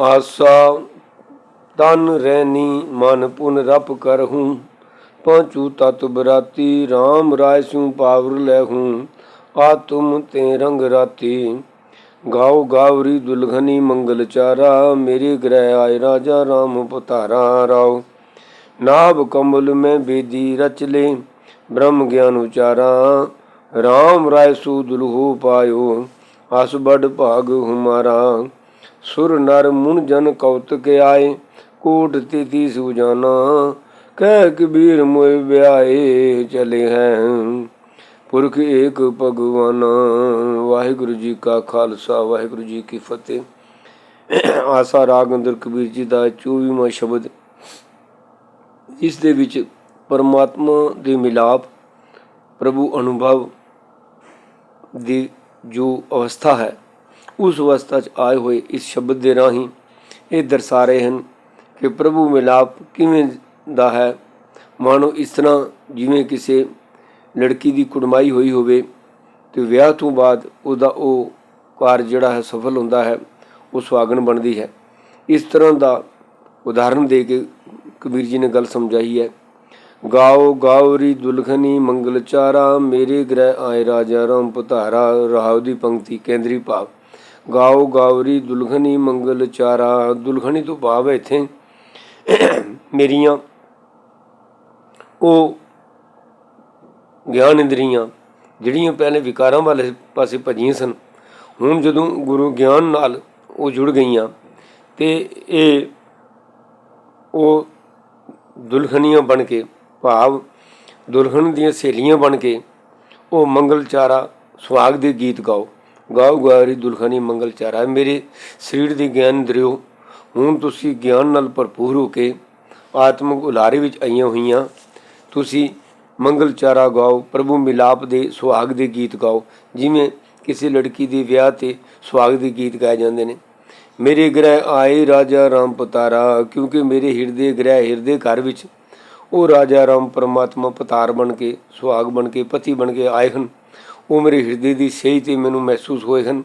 ਆਸਾ, ਤਨ ਰਹਿਨੀ ਮਨ ਪੁਨ ਰਪ ਕਰਹੂੰ ਪਹੁੰਚੂ ਤਤ ਬਰਾਤੀ RAM ਰਾਇ ਸਿਉ ਪਾਵਰ ਲੈ ਹੂੰ। ਆ ਤੁਮ ਤੇ ਰੰਗ ਰਾਤੀ। ਗਾਉ ਗਾਵਰੀ ਦੁਲਘਨੀ ਮੰਗਲ ਚਾਰਾ। ਮੇਰੇ ਗ੍ਰਹਿ ਆਏ ਰਾਜਾ RAM ਪਤਾਰਾ, ਰਾਓ। ਨਾਭ ਕਮਲ ਮੈਂ ਬੇਦੀ ਰਚ ਲੇ, ਬ੍ਰਹਮ ਗਿਆਨ ਉਚਾਰਾ। RAM ਰਾਇ ਸੂ ਦੁਲਹੂ ਪਾਇਓ ਅਸ ਬੜ ਭਾਗ ਹੁਮਾਰਾ। ਸੁਰ ਨਰ ਮੁਨ ਜਨ ਕੌਤਕ ਆਏ, ਕੋਟ ਤਿਤੀ ਸੁਜਾਨਾ ਕਹਿ ਕਬੀਰ ਮੋਇ ਵਿਆਏ ਚਲੇ ਹੈ। ਪੁਰਖ ਏਕ ਭਗਵਾਨ, ਵਾਹਿਗੁਰੂ ਜੀ ਕਾ ਖਾਲਸਾ, ਵਾਹਿਗੁਰੂ ਜੀ ਕੀ ਫਤਿਹ। ਆਸਾ ਰਾਗ ਅੰਦਰ ਕਬੀਰ ਜੀ ਦਾ 24ਵਾਂ ਸ਼ਬਦ। ਇਸ ਦੇ ਵਿੱਚ ਪਰਮਾਤਮਾ ਦੇ ਮਿਲਾਪ, ਪ੍ਰਭੂ ਅਨੁਭਵ ਦੀ ਜੋ ਅਵਸਥਾ ਹੈ ਉਸ ਅਵਸਥਾ 'ਚ ਆਏ ਹੋਏ ਇਸ ਸ਼ਬਦ ਦੇ ਰਾਹੀਂ ਇਹ ਦਰਸਾ ਰਹੇ ਹਨ ਕਿ ਪ੍ਰਭੂ ਮਿਲਾਪ ਕਿਵੇਂ ਦਾ ਹੈ। ਮਾਨੋ ਇਸ ਤਰ੍ਹਾਂ ਜਿਵੇਂ ਕਿਸੇ ਲੜਕੀ ਦੀ ਕੁੜਮਾਈ ਹੋਈ ਹੋਵੇ ਤੇ ਵਿਆਹ ਤੋਂ ਬਾਅਦ ਉਹਦਾ ਉਹ ਕਾਰਜ ਜਿਹੜਾ ਹੈ ਸਫਲ ਹੁੰਦਾ ਹੈ, ਉਹ ਸੁਹਾਗਣ ਬਣਦੀ ਹੈ। ਇਸ ਤਰ੍ਹਾਂ ਦਾ ਉਦਾਹਰਨ ਦੇ ਕੇ ਕਬੀਰ ਜੀ ਨੇ ਗੱਲ ਸਮਝਾਈ ਹੈ। ਗਾਓ ਗਾਉਰੀ ਦੁਲਖਨੀ ਮੰਗਲ ਚਾਰਾ, ਮੇਰੇ ਗ੍ਰਹਿ ਆਏ ਰਾਜਾ ਰਾਮ ਪਧਾਰਾ ਰਾਵ ਦੀ ਪੰਕਤੀ ਕੇਂਦਰੀ ਭਾਵ। ਗਾਓ ਗਾਉਰੀ ਦੁਲਖਨੀ ਮੰਗਲ ਚਾਰਾ। ਦੁਲਖਨੀ ਤੋਂ ਭਾਵ ਹੈ ਇੱਥੇ ਮੇਰੀਆਂ ਉਹ ਗਿਆਨ ਇੰਦਰੀਆਂ ਜਿਹੜੀਆਂ ਪਹਿਲੇ ਵਿਕਾਰਾਂ ਵਾਲੇ ਪਾਸੇ ਭਜੀਆਂ ਸਨ, ਹੁਣ ਜਦੋਂ ਗੁਰੂ ਗਿਆਨ ਨਾਲ ਉਹ ਜੁੜ ਗਈਆਂ ਤੇ ਇਹ ਉਹ ਦੁਲਖਨੀਆਂ ਬਣ ਕੇ ਭਾਵ ਦੁਲਹਨ ਦੀਆਂ ਸਹੇਲੀਆਂ ਬਣ ਕੇ ਉਹ ਮੰਗਲਚਾਰਾ ਸੁਹਾਗ ਦੇ ਗੀਤ ਗਾਓ। ਗਾਓ ਗਾਰੀ ਦੁਲਖਨੀ ਮੰਗਲਚਾਰਾ ਮੇਰੇ ਸਰੀਰ ਦੀ ਗਿਆਨ ਇੰਦਰਿਓ ਹੁਣ ਤੁਸੀਂ ਗਿਆਨ ਨਾਲ ਭਰਪੂਰ ਹੋ ਕੇ ਆਤਮਿਕ ਉਲਾਰੇ ਵਿੱਚ ਆਈਆਂ ਹੋਈਆਂ, ਤੁਸੀਂ ਮੰਗਲ ਚਾਰਾ ਗਾਓ, ਪ੍ਰਭੂ ਮਿਲਾਪ ਦੇ ਸੁਹਾਗ ਦੇ ਗੀਤ ਗਾਓ, ਜਿਵੇਂ ਕਿਸੇ ਲੜਕੀ ਦੇ ਵਿਆਹ ਤੇ ਸੁਹਾਗ ਦੇ ਗੀਤ ਗਾਏ ਜਾਂਦੇ ਨੇ। ਮੇਰੇ ਗ੍ਰਹਿ ਆਏ ਰਾਜਾ ਰਾਮ ਪਤਾਰਾ, ਕਿਉਂਕਿ ਮੇਰੇ ਹਿਰਦੇ ਗ੍ਰਹਿ ਹਿਰਦੇ ਘਰ ਵਿੱਚ ਉਹ ਰਾਜਾ ਰਾਮ ਪਰਮਾਤਮਾ ਪਤਾਰ ਬਣ ਕੇ, ਸੁਹਾਗ ਬਣ ਕੇ, ਪਤੀ ਬਣ ਕੇ ਆਏ ਹਨ। ਉਹ ਮੇਰੇ ਹਿਰਦੇ ਦੀ ਸਹੀ ਤੇ ਮੈਨੂੰ ਮਹਿਸੂਸ ਹੋਏ ਹਨ।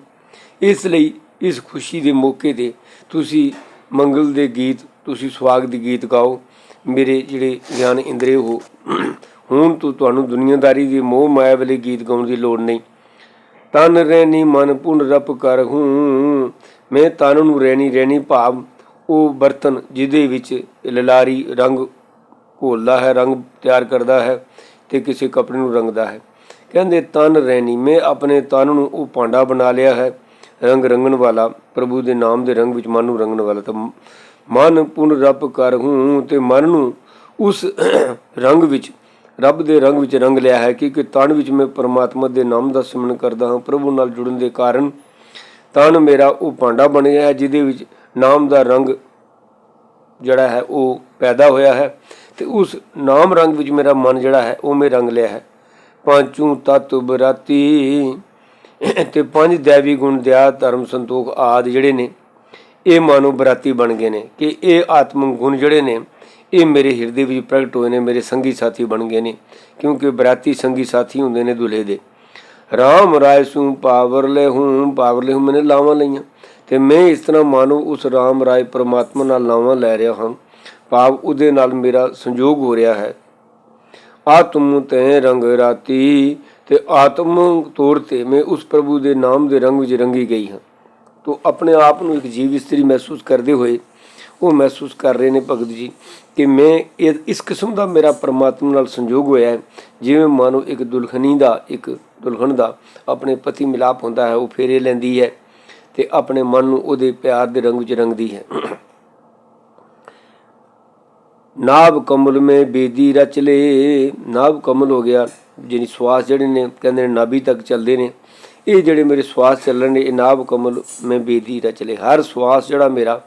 ਇਸ ਲਈ ਇਸ ਖੁਸ਼ੀ ਦੇ ਮੌਕੇ ਤੇ ਤੁਸੀਂ ਮੰਗਲ ਦੇ ਗੀਤ, ਤੁਸੀਂ ਸੁਹਾਗ ਦੇ ਗੀਤ ਗਾਓ। ਮੇਰੇ ਜਿਹੜੇ ਗਿਆਨ ਇੰਦਰੇ ਹੋ ਹੁਣ ਤੋਂ ਤੁਹਾਨੂੰ ਦੁਨੀਆਦਾਰੀ ਦੇ ਮੋਹ ਮਾਇਆ ਵਾਲੇ ਗੀਤ ਗਾਉਣ ਦੀ ਲੋੜ ਨਹੀਂ। ਤਨ ਰਹਿਣੀ ਮਨ ਪੁਨ ਰਪ ਕਰ ਹੂੰ। ਮੈਂ ਤਨ ਨੂੰ ਰਹਿਣੀ ਰਹਿਣੀ ਭਾਵ ਉਹ ਬਰਤਨ ਜਿਹਦੇ ਵਿੱਚ ਲਲਾਰੀ ਰੰਗ ਘੋਲਦਾ ਹੈ, ਰੰਗ ਤਿਆਰ ਕਰਦਾ ਹੈ ਤੇ ਕਿਸੇ ਕੱਪੜੇ ਨੂੰ ਰੰਗਦਾ ਹੈ। ਕਹਿੰਦੇ, ਤਨ ਰਹਿਣੀ ਮੈਂ ਆਪਣੇ ਤਨ ਨੂੰ ਉਹ ਭਾਂਡਾ ਬਣਾ ਲਿਆ ਹੈ, ਰੰਗ ਰੰਗਣ ਵਾਲਾ। ਪ੍ਰਭੂ ਦੇ ਨਾਮ ਦੇ ਰੰਗ ਵਿੱਚ ਮਨ ਨੂੰ ਰੰਗਣ ਵਾਲਾ। ਤਾਂ ਮਨ ਪੁਨ ਰੱਬ ਕਰ ਹੂੰ ਤੇ ਮਨ ਨੂੰ ਉਸ ਰੰਗ ਵਿੱਚ, ਰੱਬ ਦੇ ਰੰਗ ਵਿੱਚ ਰੰਗ ਲਿਆ ਹੈ ਕਿ ਤਨ ਵਿੱਚ ਮੈਂ ਪਰਮਾਤਮਾ ਦੇ ਨਾਮ ਦਾ ਸਿਮਰਨ ਕਰਦਾ ਹਾਂ। ਪ੍ਰਭੂ ਨਾਲ ਜੁੜਨ ਦੇ ਕਾਰਨ ਤਨ ਮੇਰਾ ਉਹ ਭਾਂਡਾ ਬਣ ਗਿਆ ਹੈ, ਜਿਹਦੇ ਵਿੱਚ ਨਾਮ ਦਾ ਰੰਗ ਜਿਹੜਾ ਹੈ, ਉਹ ਪੈਦਾ ਹੋਇਆ ਹੈ ਤੇ ਉਸ ਨਾਮ ਰੰਗ ਵਿੱਚ ਮੇਰਾ ਮਨ ਜਿਹੜਾ ਹੈ, ਉਹ ਮੈਂ ਰੰਗ ਲਿਆ ਹੈ। ਪੰਚੂ ਤਤ ਬਰਾਤੀ। ਤੇ ਪੰਜ ਦੇਵੀ ਗੁਣ ਦਿਆ, ਧਰਮ ਸੰਤੋਖ ਆਦ ਜਿਹੜੇ ਨੇ, ਇਹ ਮਾਨੋ ਬਰਾਤੀ ਬਣ ਗਏ ਨੇ ਕਿ ਇਹ ਆਤਮਿਕ ਗੁਣ ਜਿਹੜੇ ਨੇ, ਇਹ ਮੇਰੇ ਹਿਰਦੇ ਵਿੱਚ ਪ੍ਰਗਟ ਹੋਏ ਨੇ, ਮੇਰੇ ਸੰਗੀ ਸਾਥੀ ਬਣ ਗਏ ਨੇ, ਕਿਉਂਕਿ ਬਰਾਤੀ ਸੰਗੀ ਸਾਥੀ ਹੁੰਦੇ ਨੇ ਦੁਲਹੇ ਦੇ। ਰਾਮ ਰਾਏ ਸੂ ਪਾਵਰ ਲੈ ਹੂੰ, ਪਾਵਰ ਲੈ ਹੂੰ ਮੈਨੇ ਲਾਵਾਂ ਲਈਆਂ। ਤੇ ਮੈਂ ਇਸ ਤਰ੍ਹਾਂ ਮਾਨੋ ਉਸ ਰਾਮ ਰਾਏ ਪਰਮਾਤਮਾ ਨਾਲ ਲਾਵਾਂ ਲੈ ਰਿਹਾ ਹਾਂ। ਭਾਵ ਉਹਦੇ ਨਾਲ ਮੇਰਾ ਸੰਯੋਗ ਹੋ ਰਿਹਾ ਹੈ। ਆਤਮ ਤੇ ਰੰਗ ਰਾਤੀ ਤੇ ਆਤਮ ਤੌਰ ਤੇ ਮੈਂ ਉਸ ਪ੍ਰਭੂ ਦੇ ਨਾਮ ਦੇ ਰੰਗ ਵਿੱਚ ਰੰਗੀ ਗਈ ਹਾਂ। ਤੋ ਆਪਣੇ ਆਪ ਨੂੰ ਇੱਕ ਜੀਵ ਇਸਤਰੀ ਮਹਿਸੂਸ ਕਰਦੇ ਹੋਏ ਉਹ ਮਹਿਸੂਸ ਕਰ ਰਹੇ ਨੇ ਭਗਤ ਜੀ ਕਿ ਮੈਂ ਇਸ ਕਿਸਮ ਦਾ ਮੇਰਾ ਪਰਮਾਤਮਾ ਨਾਲ ਸੰਯੋਗ ਹੋਇਆ ਹੈ। ਜਿਵੇਂ ਮਾਨੋ ਇੱਕ ਦੁਲਹਨੀ ਦਾ, ਇੱਕ ਦੁਲਹਨ ਦਾ ਆਪਣੇ ਪਤੀ ਮਿਲਾਪ ਹੁੰਦਾ ਹੈ, ਉਹ ਫੇਰੇ ਲੈਂਦੀ ਹੈ ਤੇ ਆਪਣੇ ਮਨ ਨੂੰ ਉਹਦੇ ਪਿਆਰ ਦੇ ਰੰਗ ਵਿੱਚ ਰੰਗਦੀ ਹੈ। ਨਾਭ ਕਮਲ ਮੇ ਬੇਦੀ ਰਚ ਲੇ। ਨਾਭ ਕਮਲ ਹੋ ਗਿਆ। ਜਿਹਨੀ ਸਵਾਸ ਜਿਹੜੇ ਨੇ, ਕਹਿੰਦੇ ਨੇ ਨਾਭੀ ਤੱਕ ਚੱਲਦੇ ਨੇ। ਇਹ ਜਿਹੜੇ ਮੇਰੇ ਸਵਾਸ ਚੱਲਣ ਨੇ, ਇਹ ਨਾਭ ਕਮਲ ਮੈਂ ਬੇਦੀ ਰਚ ਲੇ। ਹਰ ਸਵਾਸ ਜਿਹੜਾ ਮੇਰਾ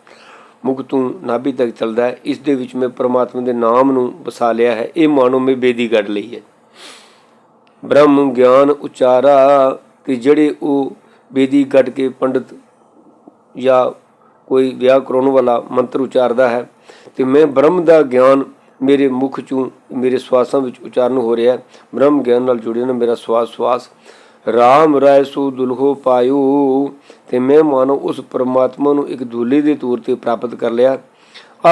ਮੁਖ ਤੋਂ ਨਾਭੀ ਤੱਕ ਚੱਲਦਾ ਹੈ। ਇਸ ਦੇ ਵਿੱਚ ਮੈਂ ਪ੍ਰਮਾਤਮਾ ਦੇ ਨਾਮ ਨੂੰ ਵਸਾ ਲਿਆ ਹੈ। ਇਹ ਮਾਨੋ ਮੈਂ ਬੇਦੀ ਕੱਢ ਲਈ ਹੈ। ਬ੍ਰਹਮ ਗਿਆਨ ਉਚਾਰਾ ਕਿ ਜਿਹੜੇ ਉਹ ਬੇਦੀ ਕੱਢ ਕੇ ਪੰਡਤ ਜਾਂ ਕੋਈ ਵਿਆਹ ਕਰਾਉਣ ਵਾਲਾ ਮੰਤਰ ਉਚਾਰਦਾ ਹੈ ਤੇ ਮੈਂ ਬ੍ਰਹਮ ਦਾ ਗਿਆਨ ਮੇਰੇ ਮੁਖ ਚੋਂ, ਮੇਰੇ ਸਵਾਸਾਂ ਵਿੱਚ ਉਚਾਰਨ ਹੋ ਰਿਹਾ ਹੈ। ਬ੍ਰਹਮ ਗਿਆਨ ਨਾਲ ਜੁੜਿਆ ਨਾ ਮੇਰਾ ਸਵਾਸ ਸਵਾਸ। ਰਾਮ ਰਾਏ ਸੋ ਦੁਲਹੋ ਪਾਇਓ। ਤੇ ਮੈਂ ਮਾਨੋ ਉਸ ਪਰਮਾਤਮਾ ਨੂੰ ਇੱਕ ਦੁੱਲੇ ਦੇ ਤੌਰ ਤੇ ਪ੍ਰਾਪਤ ਕਰ ਲਿਆ।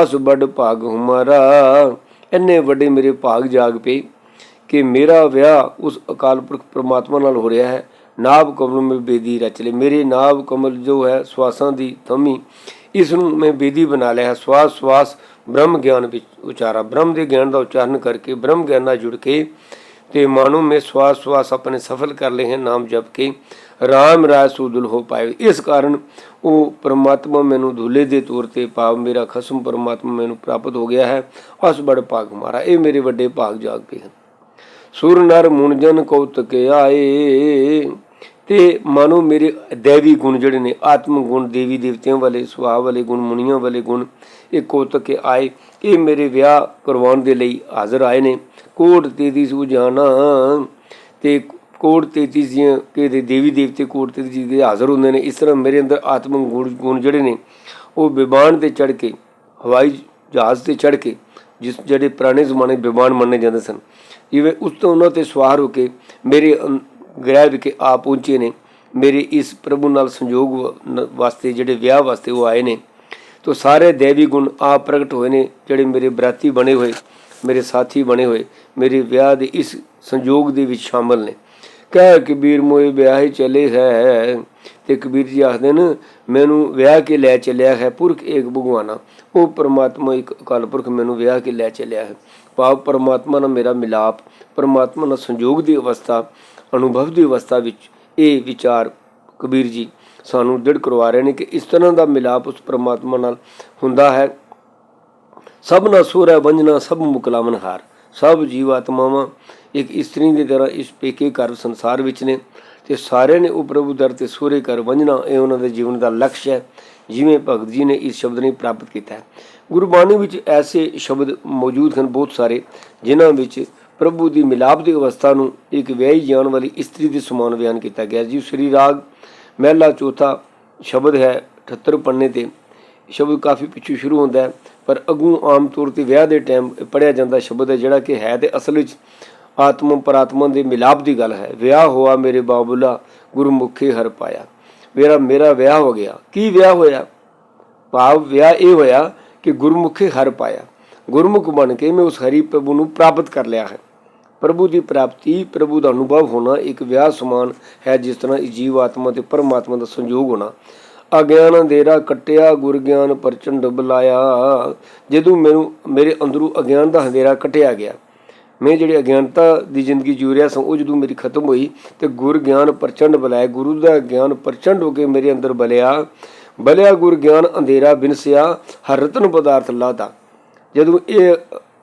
ਅਸ ਵੱਡ ਭਾਗ ਹਮਾਰਾ, ਇੰਨੇ ਵੱਡੇ ਮੇਰੇ ਭਾਗ ਜਾਗ ਪਏ ਕਿ ਮੇਰਾ ਵਿਆਹ ਉਸ ਅਕਾਲ ਪੁਰਖ ਪਰਮਾਤਮਾ ਨਾਲ ਹੋ ਰਿਹਾ ਹੈ। ਨਾਭ ਕਮਲ ਮੇ ਬੇਦੀ ਰਚ ਲਈ ਮੇਰੇ ਨਾਭ ਕਮਲ ਜੋ ਹੈ ਸਵਾਸਾਂ ਦੀ ਥਮੀ ਇਸ ਨੂੰ ਮੈਂ ਬੇਦੀ ਬਣਾ ਲਿਆ ਸਵਾਸ ਸਵਾਸ, ਬ੍ਰਹਮ ਗਿਆਨ ਵਿੱਚ ਉਚਾਰਾ। ਬ੍ਰਹਮ ਦੇ ਗਿਆਨ ਦਾ ਉਚਾਰਨ ਕਰਕੇ, ਬ੍ਰਹਮ ਗਿਆਨ ਨਾਲ ਜੁੜ ਕੇ ਤੇ ਮਾਨੋ ਮੈਂ ਸਵਾਸ ਸਵਾਸ ਆਪਣੇ ਸਫਲ ਕਰ ਲਏ ਹੈ ਨਾਮ ਜਪ ਕੇ। ਰਾਮ ਰਾਜ ਸੂਦੁਲ ਹੋ ਪਾਏ ਇਸ ਕਾਰਨ ਉਹ ਪ੍ਰਮਾਤਮਾ ਮੈਨੂੰ ਧੂਲੇ ਦੇ ਤੌਰ ਤੇ ਪਾਵ ਮੇਰਾ ਖਸਮ ਪ੍ਰਮਾਤਮਾ ਮੈਨੂੰ ਪ੍ਰਾਪਤ ਹੋ ਗਿਆ ਹੈ। ਅਸ ਬੜ ਭਾਗ ਮਾਰਾ। ਇਹ ਮੇਰੇ ਵੱਡੇ ਭਾਗ ਜਾਗ ਪਏ ਹਨ। ਸੁਰ ਨਰ ਮੁਨ ਜਨ ਕੌਤਕ ਆਏ। ਤੇ ਮਾਨੋ ਮੇਰੇ ਦੇਵੀ ਗੁਣ ਜਿਹੜੇ ਨੇ, ਆਤਮ ਗੁਣ, ਦੇਵੀ ਦੇਵਤਿਆਂ ਵਾਲੇ, ਸੁਭਾਅ ਵਾਲੇ ਗੁਣ, ਮੁਨੀਆਂ ਵਾਲੇ ਗੁਣ, ਇਹ ਕੌਤਕ ਆਏ। ਇਹ ਮੇਰੇ ਵਿਆਹ ਕਰਵਾਉਣ ਦੇ ਲਈ ਹਾਜ਼ਰ ਆਏ ਨੇ। ਕੋਟ ਤੇਦੀ ਸੂ ਜਾਣਾ। ਤੇ ਕੋਟ ਤੇਤੀ ਜੀ ਕੇ ਦੇਵੀ ਦੇਵਤੇ ਕੋਟ ਤੇਤੀ ਜੀ ਦੇ ਹਾਜ਼ਰ ਹੁੰਦੇ ਨੇ। ਇਸ ਤਰ੍ਹਾਂ ਮੇਰੇ ਅੰਦਰ ਆਤਮ ਗੁਣ ਗੁਣ ਜਿਹੜੇ ਨੇ, ਉਹ ਵਿਮਾਨ ਤੇ ਚੜ ਕੇ, ਹਵਾਈ ਜਹਾਜ਼ ਤੇ ਚੜ ਕੇ, ਜਿਸ ਜਿਹੜੇ ਪੁਰਾਣੇ ਜ਼ਮਾਨੇ ਵਿਮਾਨ ਮੰਨੇ ਜਾਂਦੇ ਸਨ ਜਿਵੇਂ ਉਸ ਤੋਂ ਉਹਨਾਂ ਤੇ ਸਵਾਰ ਹੋ ਕੇ ਮੇਰੇ ਗ੍ਰਹਿ ਵਿਖੇ ਆ ਪਹੁੰਚੇ ਨੇ ਮੇਰੇ ਇਸ ਪ੍ਰਭੂ ਨਾਲ ਸੰਯੋਗ ਵ- ਵਾਸਤੇ ਜਿਹੜੇ ਵਿਆਹ ਵਾਸਤੇ ਉਹ ਆਏ ਨੇ ਤੋ ਸਾਰੇ ਦੇਵੀ ਗੁਣ ਆ ਪ੍ਰਗਟ ਹੋਏ ਨੇ ਜਿਹੜੇ ਮੇਰੇ ਬਰਾਤੀ ਬਣੇ ਹੋਏ ਮੇਰੇ ਸਾਥੀ ਬਣੇ ਹੋਏ ਮੇਰੇ ਵਿਆਹ ਦੇ ਇਸ ਸੰਯੋਗ ਦੇ ਵਿੱਚ ਸ਼ਾਮਲ ਨੇ ਕਹਿ ਕਬੀਰ ਮੋਏ ਵਿਆਹੇ ਚਲੇ ਹੈ। ਤੇ ਕਬੀਰ ਜੀ ਆਖਦੇ ਨੇ, ਮੈਨੂੰ ਵਿਆਹ ਕੇ ਲੈ ਚੱਲਿਆ ਹੈ ਪੁਰਖ ਏਕ ਭਗਵਾਨਾ। ਉਹ ਪਰਮਾਤਮਾ ਇੱਕ ਅਕਾਲ ਪੁਰਖ ਮੈਨੂੰ ਵਿਆਹ ਕੇ ਲੈ ਚੱਲਿਆ ਹੈ। ਭਾਵ ਪਰਮਾਤਮਾ ਨਾਲ ਮੇਰਾ ਮਿਲਾਪ, ਪਰਮਾਤਮਾ ਨਾਲ ਸੰਯੋਗ ਦੀ ਅਵਸਥਾ, ਅਨੁਭਵ ਦੀ ਅਵਸਥਾ ਵਿੱਚ ਇਹ ਵਿਚਾਰ ਕਬੀਰ ਜੀ ਸਾਨੂੰ ਦ੍ਰਿੜ ਕਰਵਾ ਰਹੇ ਨੇ ਕਿ ਇਸ ਤਰ੍ਹਾਂ ਦਾ ਮਿਲਾਪ ਉਸ ਪਰਮਾਤਮਾ ਨਾਲ ਹੁੰਦਾ ਹੈ। ਸਭਨਾ ਹੈ ਵੰਜਨਾ ਸਭ ਮੁਕਲਾਮਨ ਹਾਰ। ਸਭ ਜੀਵ ਆਤਮਾਵਾਂ ਇੱਕ ਇਸਤਰੀ ਦੀ ਤਰ੍ਹਾਂ ਇਸ ਪੇਕੇ ਘਰ ਸੰਸਾਰ ਵਿੱਚ ਨੇ ਤੇ ਸਾਰੇ ਨੇ ਉਹ ਪ੍ਰਭੂ ਦਰ ਤੇ ਸੂਰੇ ਘਰ ਵੰਜਨਾ ਇਹ ਉਹਨਾਂ ਦੇ ਜੀਵਨ ਦਾ ਲਕਸ਼ ਹੈ, ਜਿਵੇਂ ਭਗਤ ਜੀ ਨੇ ਇਸ ਸ਼ਬਦ ਨੇ ਪ੍ਰਾਪਤ ਕੀਤਾ ਹੈ। ਗੁਰਬਾਣੀ ਵਿੱਚ ਐਸੇ ਸ਼ਬਦ ਮੌਜੂਦ ਹਨ ਬਹੁਤ ਸਾਰੇ, ਜਿਨ੍ਹਾਂ ਵਿੱਚ ਪ੍ਰਭੂ ਦੀ ਮਿਲਾਪ ਦੀ ਅਵਸਥਾ ਨੂੰ ਇੱਕ ਵਿਆਹੀ ਜਾਣ ਵਾਲੀ ਇਸਤਰੀ ਦੇ ਸਮਾਨ ਬਿਆਨ ਕੀਤਾ ਗਿਆ ਜੀ, ਸ੍ਰੀ ਰਾਗ ਮਹਿਲਾ ਚੌਥਾ ਸ਼ਬਦ ਹੈ 78 ਪੰਨੇ ਤੇ ਸ਼ਬਦ ਕਾਫੀ ਪਿੱਛੋਂ ਸ਼ੁਰੂ ਹੁੰਦਾ ਹੈ, ਪਰ ਅਗੂ ਆਮ ਤੌਰ ਤੇ ਵਿਆਹ ਦੇ ਟਾਈਮ ਪੜਿਆ ਜਾਂਦਾ ਸ਼ਬਦ ਹੈ ਜਿਹੜਾ ਕਿ ਹੈ ਤੇ ਅਸਲ ਵਿੱਚ ਆਤਮ ਪਰਾਤਮਾ ਦੇ ਮਿਲਾਪ ਦੀ ਗੱਲ ਹੈ। ਵਿਆਹ ਹੋਆ ਮੇਰੇ ਬਾਬੂਲਾ, ਗੁਰਮੁਖੇ ਹਰ ਪਾਇਆ। ਮੇਰਾ ਮੇਰਾ ਵਿਆਹ ਹੋ ਗਿਆ। ਕੀ ਵਿਆਹ ਹੋਇਆ? ਭਾਵ ਵਿਆਹ ਇਹ ਹੋਇਆ ਕਿ ਗੁਰਮੁਖੇ ਹਰ ਪਾਇਆ। ਗੁਰਮੁਖ ਬਣ ਕੇ ਮੈਂ ਉਸ ਹਰੀ ਪ੍ਰਭੂ ਨੂੰ ਪ੍ਰਾਪਤ ਕਰ ਲਿਆ ਹੈ। ਪ੍ਰਭੂ ਦੀ ਪ੍ਰਾਪਤੀ, ਪ੍ਰਭੂ ਦਾ ਅਨੁਭਵ ਹੋਣਾ ਇੱਕ ਵਿਆਹ ਸਮਾਨ ਹੈ ਜਿਸ ਤਰ੍ਹਾਂ ਜੀਵ ਆਤਮਾ ਤੇ ਪਰਮਾਤਮਾ ਦਾ ਸੰਯੋਗ ਹੋਣਾ। ਅਗਿਆਨ ਅੰਧੇਰਾ ਕੱਟਿਆ, ਗੁਰ ਗਿਆਨ ਪ੍ਰਚੰਡ ਬੁਲਾਇਆ ਜਦੋਂ ਮੈਨੂੰ, ਮੇਰੇ ਅੰਦਰੋਂ ਅਗਿਆਨ ਦਾ ਅੰਧੇਰਾ ਕੱਟਿਆ ਗਿਆ, ਮੈਂ ਜਿਹੜੀ ਅਗਿਆਨਤਾ ਦੀ ਜ਼ਿੰਦਗੀ ਜੂ ਰਿਹਾ ਸਾਂ, ਉਹ ਜਦੋਂ ਮੇਰੀ ਖਤਮ ਹੋਈ ਤੇ ਗੁਰ ਗਿਆਨ ਪ੍ਰਚੰਡ ਬੁਲਾਇਆ ਗੁਰੂ ਦਾ ਗਿਆਨ ਪ੍ਰਚੰਡ ਹੋ ਕੇ ਮੇਰੇ ਅੰਦਰ ਬਲਿਆ। ਬਲਿਆ, ਗੁਰ ਗਿਆਨ ਅੰਧੇਰਾ ਬਿਨਸਿਆ ਹਰ ਰਤਨ ਪਦਾਰਥ ਲਾਦਾ। ਜਦੋਂ ਇਹ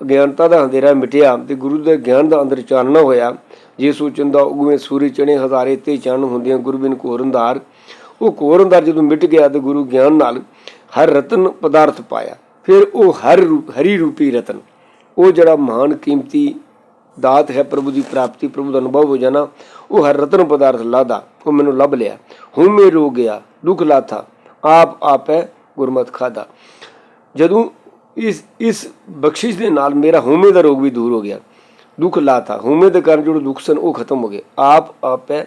ਅਗਿਆਨਤਾ ਦਾ ਅੰਧੇਰਾ ਮਿਟਿਆ ਤੇ ਗੁਰੂ ਦੇ ਗਿਆਨ ਦਾ ਅੰਦਰ ਚਾਨਣਾ ਹੋਇਆ, ਜੇ ਸੋਚੰਦਾ ਉਗਵੇਂ ਸੂਰੀ ਚਣੇ ਹਜ਼ਾਰੇ ਤੇ ਚੰਨ ਹੁੰਦੀਆਂ ਗੁਰਬਿਨ ਘੋਰ ਅੰਧਾਰ ਉਹ ਘੋਰ ਅੰਧਾਰ ਜਦੋਂ ਮਿਟ ਗਿਆ ਤੇ ਗੁਰੂ ਗਿਆਨ ਨਾਲ ਹਰ ਰਤਨ ਪਦਾਰਥ ਪਾਇਆ, ਫਿਰ ਉਹ ਹਰ ਰੂਪ, ਹਰੀ ਰੂਪੀ ਰਤਨ। ਉਹ ਜਿਹੜਾ ਮਹਾਨ ਕੀਮਤੀ ਦਾਤ ਹੈ ਪ੍ਰਭੂ ਦੀ ਪ੍ਰਾਪਤੀ, ਪ੍ਰਭੂ ਦਾ ਅਨੁਭਵ ਹੋ ਜਾਣਾ, ਉਹ ਹਰ ਰਤਨ ਪਦਾਰਥ ਲਾਦਾ, ਉਹ ਮੈਨੂੰ ਲੱਭ ਲਿਆ। ਹੁਣ ਮੇ ਰੋ ਗਿਆ, ਦੁੱਖ ਲਾਥਾ ਆਪ ਆਪੈ ਗੁਰਮਤ ਖਾਦਾ ਜਦੋਂ ਇਸ ਇਸ ਬਖਸ਼ਿਸ਼ ਦੇ ਨਾਲ ਮੇਰਾ ਹਉਮੈ ਦਾ ਰੋਗ ਵੀ ਦੂਰ ਹੋ ਗਿਆ, ਦੁੱਖ ਲਾਥਾ ਹਉਮੈ ਦੇ ਕਾਰਨ ਜਿਹੜੇ ਦੁੱਖ ਸਨ ਉਹ ਖਤਮ ਹੋ ਗਏ। ਆਪ ਆਪੈ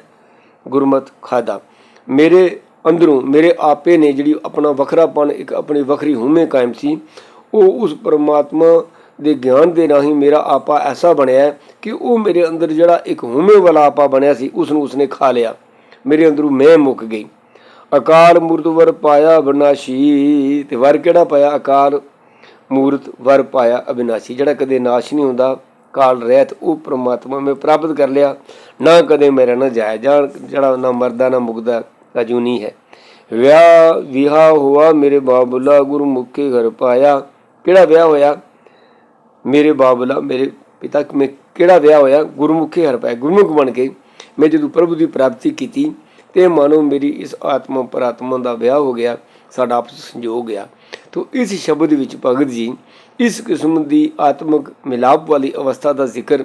ਗੁਰਮਤ ਖਾਦਾ ਮੇਰੇ ਅੰਦਰੋਂ, ਮੇਰੇ ਆਪੇ ਨੇ ਜਿਹੜੀ ਆਪਣਾ ਵੱਖਰਾਪਨ ਇੱਕ ਆਪਣੀ ਵੱਖਰੀ ਹਉਮੈ ਕਾਇਮ ਸੀ, ਉਹ ਉਸ ਪਰਮਾਤਮਾ ਦੇ ਗਿਆਨ ਦੇ ਰਾਹੀਂ ਮੇਰਾ ਆਪਾ ਐਸਾ ਬਣਿਆ ਕਿ ਉਹ ਮੇਰੇ ਅੰਦਰ ਜਿਹੜਾ ਇੱਕ ਹਉਮੈ ਵਾਲਾ ਆਪਾ ਬਣਿਆ ਸੀ ਉਸ ਨੂੰ ਉਸਨੇ ਖਾ ਲਿਆ। ਮੇਰੇ ਅੰਦਰੋਂ ਮੈਂ ਮੁੱਕ ਗਈ। ਅਕਾਲ ਮੂਰਤ ਵਰ ਪਾਇਆ ਅਬਿਨਾਸ਼ੀ, ਤੇ ਵਰ ਕਿਹੜਾ ਪਾਇਆ? ਅਕਾਲ ਮੂਰਤ ਵਰ ਪਾਇਆ ਅਬਿਨਾਸ਼ੀ। ਜਿਹੜਾ ਕਦੇ ਨਾਸ਼ ਨਹੀਂ ਹੁੰਦਾ, ਕਾਲ ਰਹਿਤ, ਉਹ ਪ੍ਰਮਾਤਮਾ ਮੈਂ ਪ੍ਰਾਪਤ ਕਰ ਲਿਆ। ਨਾ ਕਦੇ ਮੇਰਾ ਨਾ ਜਾਇ ਜਾਣ, ਜਿਹੜਾ ਨਾ ਮਰਦਾ, ਨਾ ਮੁਕਦਾ। ਕਜੂਨੀ ਹੈ। ਵਿਆਹ ਵਿਆਹ ਹੁਆ, ਮੇਰੇ ਬਾਬੁਲਾ ਗੁਰਮੁਖੇ ਘਰ ਪਾਇਆ। ਕਿਹੜਾ ਵਿਆਹ ਹੋਇਆ? ਮੇਰੇ ਬਾਬੁਲਾ, ਮੇਰੇ ਪਿਤਾ ਮੈਂ ਕਿਹੜਾ ਵਿਆਹ ਹੋਇਆ? ਗੁਰਮੁਖੇ ਹਰ ਪਾਇਆ। ਗੁਰਮੁਖ ਬਣ ਕੇ ਮੈਂ ਜਦੋਂ ਪ੍ਰਭੂ ਦੀ ਪ੍ਰਾਪਤੀ ਕੀਤੀ ਤੇ ਮਾਨੋ ਮੇਰੀ ਇਸ ਆਤਮਾ ਪਰਾਤਮਾ ਦਾ ਵਿਆਹ ਹੋ ਗਿਆ, ਸਾਡਾ ਆਪਸ ਸੰਜੋਗ ਗਿਆ। ਤੋ ਇਸ ਸ਼ਬਦ ਵਿੱਚ ਭਗਤ ਜੀ ਇਸ ਕਿਸਮ ਦੀ ਆਤਮਿਕ ਮਿਲਾਪ ਵਾਲੀ ਅਵਸਥਾ ਦਾ ਜ਼ਿਕਰ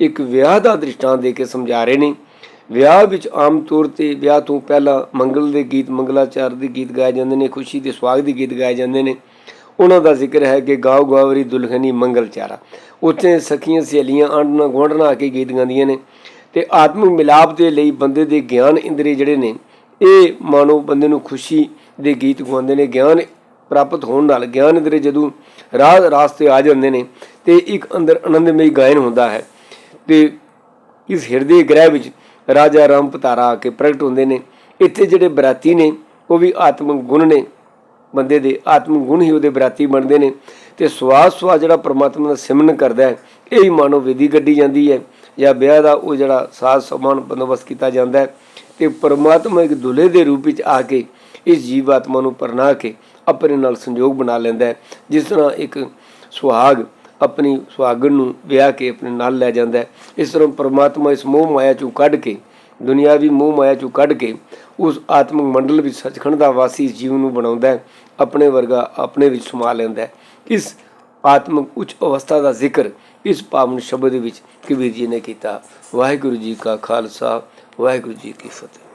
ਇੱਕ ਵਿਆਹ ਦਾ ਦ੍ਰਿਸ਼ਟਾਂਤ ਦੇ ਕੇ ਸਮਝਾ ਰਹੇ ਨੇ। ਵਿਆਹ ਵਿੱਚ ਆਮ ਤੌਰ ਤੇ ਵਿਆਹ ਤੋਂ ਪਹਿਲਾਂ ਮੰਗਲ ਦੇ ਗੀਤ, ਮੰਗਲਾਚਾਰ ਦੇ ਗੀਤ ਗਾਏ ਜਾਂਦੇ ਨੇ, ਖੁਸ਼ੀ ਦੇ ਸਵਾਗਤ ਦੇ ਗੀਤ ਗਾਏ ਜਾਂਦੇ ਨੇ। ਉਹਨਾਂ ਦਾ ਜ਼ਿਕਰ ਹੈ ਕਿ ਗਾਉ ਗਾਵਰੀ ਦੁਲਹਨੀ ਮੰਗਲਚਾਰਾ। ਉੱਥੇ ਸਖੀਆਂ ਸਹੇਲੀਆਂ ਆਂਡਣਾ ਗੁਆਂਢਣਾ ਆ ਕੇ ਗੀਤ ਗਾਉਂਦੀਆਂ ਨੇ ਤੇ ਆਤਮਿਕ ਮਿਲਾਪ ਦੇ ਲਈ ਬੰਦੇ ਦੇ ਗਿਆਨ ਇੰਦਰੀ ਜਿਹੜੇ ਨੇ, ਇਹ ਮਾਨੋ ਬੰਦੇ ਨੂੰ ਖੁਸ਼ੀ ਦੇ ਗੀਤ ਗਾਉਂਦੇ ਨੇ। ਗਿਆਨ ਪ੍ਰਾਪਤ ਹੋਣ ਨਾਲ ਗਿਆਨ ਇੰਦਰੀ ਜਦੋਂ ਰਾਹ, ਰਾਸਤੇ ਆ ਜਾਂਦੇ ਨੇ ਤੇ ਇੱਕ ਅੰਦਰ ਆਨੰਦਮਈ ਗਾਇਨ ਹੁੰਦਾ ਹੈ ਤੇ ਇਸ ਹਿਰਦੇ ਗ੍ਰਹਿ ਵਿੱਚ ਰਾਜਾ ਰਾਮ ਪਤਾਰਾ ਆ ਕੇ ਪ੍ਰਗਟ ਹੁੰਦੇ ਨੇ। ਇੱਥੇ ਜਿਹੜੇ ਬਰਾਤੀ ਨੇ, ਉਹ ਵੀ ਆਤਮਿਕ ਗੁਣ ਨੇ। ਬੰਦੇ ਦੇ ਆਤਮਿਕ ਗੁਣ ਹੀ ਉਹਦੇ ਬਰਾਤੀ ਬਣਦੇ ਨੇ। ਤੇ ਸਵਾਸ ਸਵਾਸ ਜਿਹੜਾ ਪ੍ਰਮਾਤਮਾ ਦਾ ਸਿਮਰਨ ਕਰਦਾ ਹੈ, ਇਹ ਹੀ ਮਾਨੋ ਵਿਧੀ ਗੱਡੀ ਜਾਂਦੀ ਹੈ। ਜਾਂ ਵਿਆਹ ਦਾ ਉਹ ਜਿਹੜਾ ਸਾਜ਼ ਸਮਾਨ ਬੰਦੋਬਸਤ ਕੀਤਾ ਜਾਂਦਾ ਹੈ। ਤੇ ਪ੍ਰਮਾਤਮਾ ਇੱਕ ਦੁਲੇ ਦੇ ਰੂਪ ਵਿੱਚ ਆ ਕੇ ਇਸ ਜੀਵ ਆਤਮਾ ਨੂੰ ਪਰਨਾ ਕੇ ਆਪਣੇ ਨਾਲ ਸੰਯੋਗ ਬਣਾ ਲੈਂਦਾ ਹੈ। ਜਿਸ ਤਰ੍ਹਾਂ ਇੱਕ ਸੁਹਾਗ ਆਪਣੀ ਸੁਹਾਗਣ ਨੂੰ ਵਿਆਹ ਕੇ ਆਪਣੇ ਨਾਲ ਲੈ ਜਾਂਦਾ ਹੈ। ਇਸ ਤਰ੍ਹਾਂ ਪਰਮਾਤਮਾ ਇਸ ਮੋਹ ਮਾਇਆ ਚੋਂ ਕੱਢ ਕੇ, ਦੁਨਿਆਵੀ ਮੋਹ ਮਾਇਆ ਚੋਂ ਕੱਢ ਕੇ, ਉਸ ਆਤਮਿਕ ਮੰਡਲ ਵਿੱਚ ਸੱਚਖੰਡ ਦਾ ਵਾਸੀ ਜੀਵ ਨੂੰ ਬਣਾਉਂਦਾ ਹੈ, ਆਪਣੇ ਵਰਗਾ ਆਪਣੇ ਵਿੱਚ ਸਮਾ ਲੈਂਦਾ ਹੈ। ਇਸ ਆਤਮਿਕ ਉੱਚ ਅਵਸਥਾ ਦਾ ਜ਼ਿਕਰ ਇਸ ਪਾਵਨ ਸ਼ਬਦ ਵਿੱਚ ਕਬੀਰ ਜੀ ਨੇ ਕੀਤਾ। ਵਾਹਿਗੁਰੂ ਜੀ ਕਾ ਖਾਲਸਾ, ਵਾਹਿਗੁਰੂ ਜੀ ਕੀ ਫਤਿਹ।